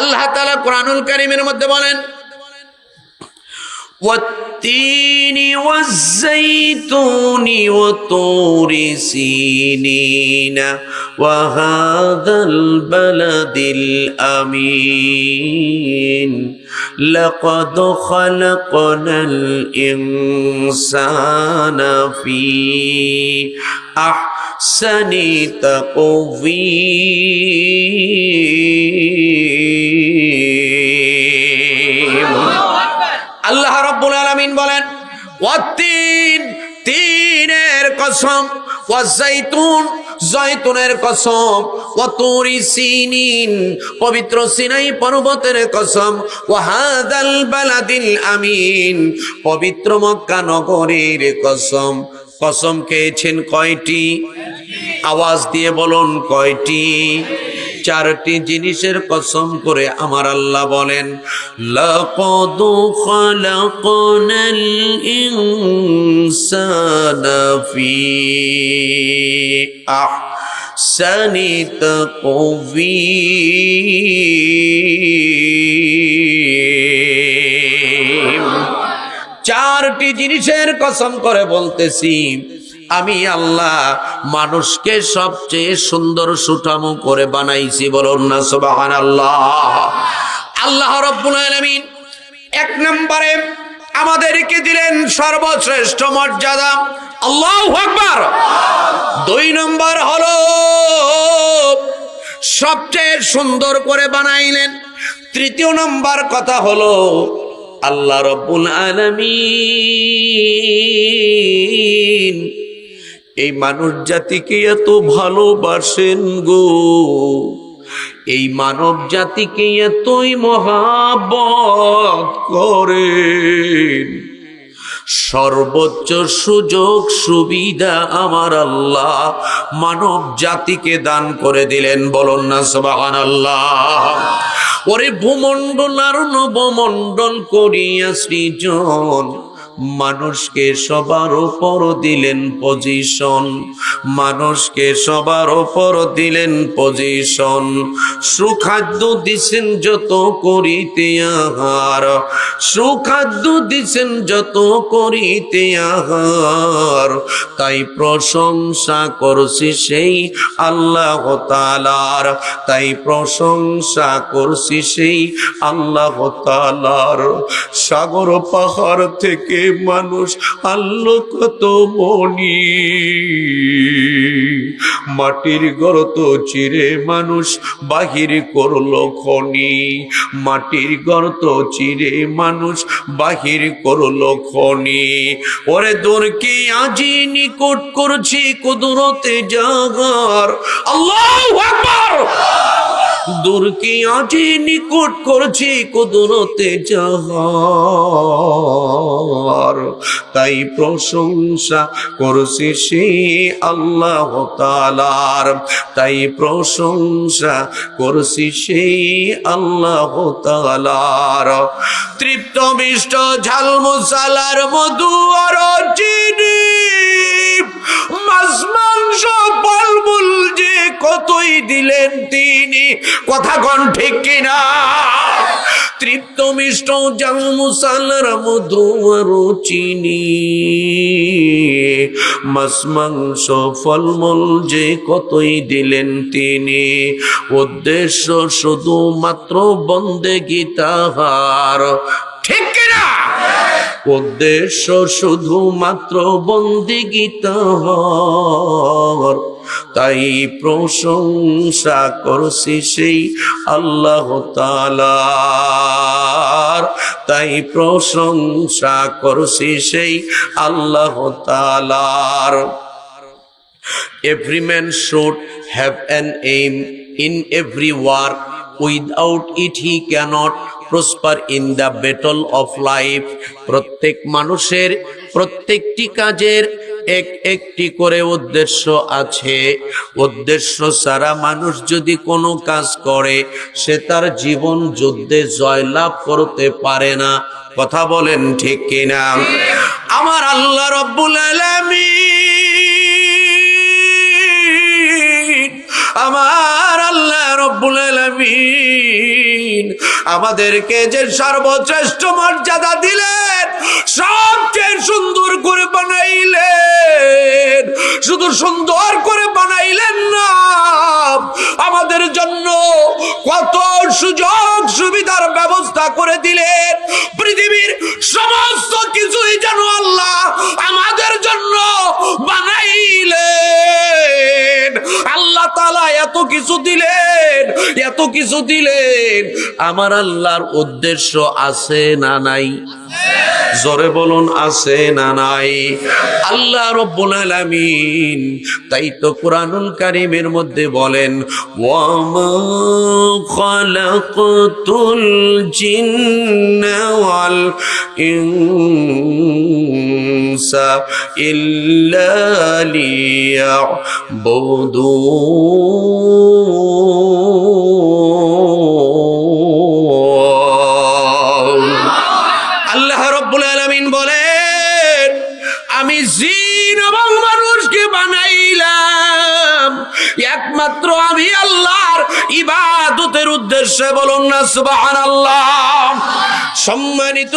আল্লাহ তাআলা কোরআনুল কারীমের মধ্যে বলেন والتين والزيتون وطور سينين وهذا البلد الأمين لقد خلقنا الإنسان في أحسن تقويم ওয়াতিন তিনের কসম ওয়াজাইতুন জয়তুনের কসম ওয়াতুরি সিনিন, পবিত্র সিনাই পর্বতের কসম ওয়াহাদাল বালাদিল আমিন, পবিত্র মক্কা নগরীর কসম। কসম খেয়েছেন কয়টি? আওয়াজ দিয়ে বলুন কয়টি? চারটি জিনিসের কসম করে আমার আল্লাহ বলেন খালাকনাল ইনসানা ফি আহসানি তাকওয়ীম চারটি জিনিসের কসম করে বলতেছি আমি আল্লাহ মানুষকে সবচেয়ে সুন্দর সুঠামু করে বানাইছি, বলুন না সুবাহান আল্লাহ আল্লাহ রব্বুল আলামিন এক নম্বরে আমাদেরকে দিলেন সর্বশ্রেষ্ঠ মর্যাদা। আল্লাহ আকবার। দুই নম্বর হলো সবচেয়ে সুন্দর করে বানাইলেন। তৃতীয় নম্বর কথা হলো আল্লাহ রব্বুল আলামিন এই মানুষ জাতিকে এত ভালোবাসেন গো। এই মানব জাতিকে এতই মহাবত করেন। সর্বোচ্চ সুযোগ, সুবিধা আমার আল্লাহ মানব জাতিকে দান করে দিলেন, বলুন না সবাহান আল্লাহ ওরে ভূমণ্ডল আর নবমণ্ডল করিয়া সৃজন। মানুষকে সবার ওপর দিলেন পজিশন মানুষকে সবার ওপর দিলেন পজিশন সুখাদ্য দিছেন যত করিতে আহার। সুখাদ্য দিছেন যত করিতে আহার। তাই প্রশংসা করছি সেই আল্লাহ তালার তাই প্রশংসা করছি সেই আল্লাহ তালার সাগর পাহাড় থেকে মানুষ আল্লো কত মনি মাটির গর্ত চিরে মানুষ বাহির করল খনি। মাটির গর্ত চিরে মানুষ বাহির করল খনি। ওরে দূরকে আজি নিকট করছি কুদরতে জাগার। আল্লাহ আকবার! দূরকে আজি নিকট করছি কুদরতে যাহার? তাই প্রশংসা করছি সেই আল্লাহ তালার তাই প্রশংসা করছি সেই আল্লাহ তালার তৃপ্ত মিষ্ট ঝাল মশালার মধু আর চিনি মাছ, মাংস, ফলমূল যে কতই দিলেন তিনি? কথা কন ঠিক কিনা? তৃপ্ত মিষ্ট জাল মুসালার মধু চিনি ফলমূল যে কতই দিলেন তিনি। উদ্দেশ্য শুধুমাত্র বন্দে গীতাহার। ঠিক কিনা? উদ্দেশ্য শুধুমাত্র বন্দিগীতার তাই প্রশংসা করছি সেই আল্লাহ তালা তাই প্রশংসা করছি সেই আল্লাহ তালার every man should have an aim in every war without it he cannot prosper in the battle of life প্রত্যেক মানুষের, প্রত্যেকটি কাজের এক, একটি করে উদ্দেশ্য আছে। উদ্দেশ্য ছাড়া মানুষ যদি কোনো কাজ করে, সে তার জীবন যুদ্ধে জয়লাভ করতে পারে না। কথা বলেন ঠিক কিনা? আমার আল্লাহ রব্বুল আলামিন, আমার আল্লাহ রব্বুল আলামিন আমাদেরকে যে সর্বশ্রেষ্ঠ মর্যাদা দিলেন সবচেয়ে সুন্দর করে বানাইলেন। শুধু সুন্দর করে বানাইলেন না, আমাদের জন্য কত সুযোগ সুবিধার ব্যবস্থা করে দিলেন। পৃথিবীর সমস্ত কিছুই যেন আল্লাহ আমাদের কিছু দিলেন, এত কিছু দিলেন। আমার আল্লাহর উদ্দেশ্য আছে না নাই? জোরে বলুন, আছে না নাই? আল্লাহ রব্বুল আলামিন তাই তো কোরআনুল কারীমের মধ্যে বলেন, ওয়ামা খালাকতুল জিন্না ওয়াল আল্লাহ রব্বুল আলামিন বলেন, আমি জিন এবং মানুষকে বানাইলাম। একমাত্র আমি আল্লাহর ইবাদতের উদ্দেশ্যে বলুন না, সুবহানাল্লাহ। সম্মানিত